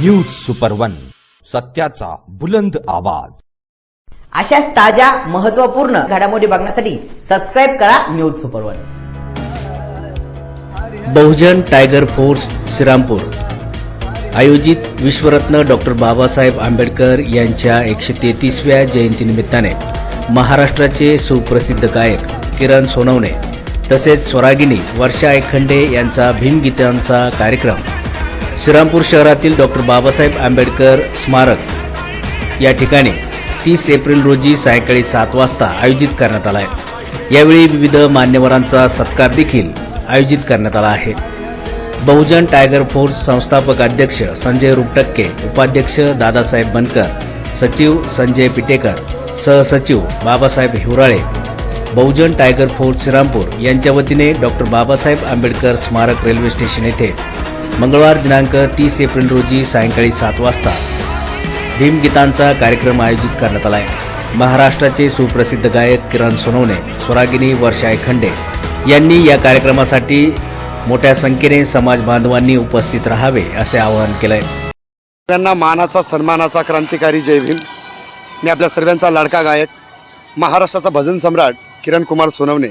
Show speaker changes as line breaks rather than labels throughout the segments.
News super one सत्याचा बुलंद आवाज.
अशाच ताज्या महत्त्वपूर्ण घडामोडी बघण्यासाठी सबस्क्राईब करा news super one
Bahujan Tiger Force Shrirampur. आयोजित विश्वरत्न डॉक्टर बाबासाहेब आंबेडकर यांच्या एकशे तेहतीसव्या जयंतीनिमित्ताने महाराष्ट्राचे सुप्रसिद्ध गायक किरण सोनवणे तसेच स्वरागिनी वर्षा एकखंडे यांचा भीमगीतांचा कार्यक्रम श्रीरामपूर शहरातील डॉक्टर बाबासाहेब आंबेडकर स्मारक. या ठिकाणी तीस एप्रिल रोजी सायंकाळी सात वाजता आयोजित करण्यात आला आहे यावेळी विविध मान्यवरांचा सत्कार देखील आयोजित करण्यात आला आहे. बहुजन टायगर फोर्स संस्थापक अध्यक्ष संजय रुपटक्के उपाध्यक्ष दादासाहेब बनकर सचिव संजय पिटेकर सहसचिव बाबासाहेब हिवराळे बहुजन टायगर फोर्स श्रीरामपूर यांच्या वतीने डॉक्टर बाबासाहेब आंबेडकर स्मारक रेल्वे स्टेशन येथे मंगळवार दिनांक तीस एप्रिल रोजी सायंकाळी सात वाजता भीमगीतांचा कार्यक्रम आयोजित करण्यात आला आहे महाराष्ट्राचे सुप्रसिद्ध गायक किरण सोनवणे स्वरागिनी वर्षा खंडे यांनी या कार्यक्रमासाठी मोठ्या संख्येने समाज बांधवांनी उपस्थित राहावे असे आवाहन केलंय.
सर्वांना मानाचा सन्मानाचा क्रांतिकारी जय भीम. मी आपल्या सर्वांचा लाडका गायक महाराष्ट्राचा भजन सम्राट किरण कुमार सोनवणे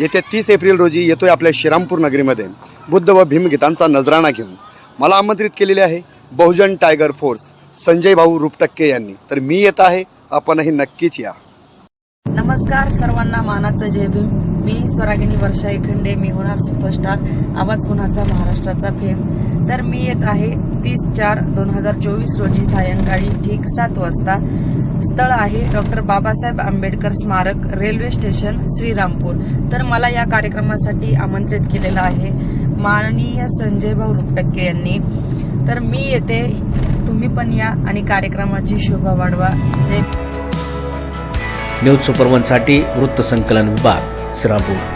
येत्या तीस एप्रिल रोजी येतोय आपल्या श्रीरामपूर नगरीमध्ये. बुद्ध व भीमगीतांचा नजराणा घेऊन. मला आमंत्रित केलेले आहे बहुजन टायगर फोर्स संजय भाऊ रुपटक्के यांनी. तर मी येत आहे आपणही नक्कीच या.
नमस्कार सर्वांना मानाचं जय भीम. मी स्वरागिनी वर्षा एखंडे मी होणार सुपरस्टार. आवाज गुन्हाचा महाराष्ट्राचा फेम. तर मी येत आहे तीस चार दोन हजार चोवीस रोजी सायंकाळी ठीक सात वाजता स्थळ आहे डॉक्टर बाबासाहेब आंबेडकर स्मारक रेल्वे स्टेशन श्रीरामपूर. तर मला या कार्यक्रमासाठी आमंत्रित केलेलं आहे माननीय संजय भाऊ रुपटक्के यांनी. तर मी येते. तुम्ही पण या आणि कार्यक्रमाची शोभा वाढवा. जय
न्यूज सुपरवनसाठी वृत्तसंकलन विभाग श्रीरामपूर.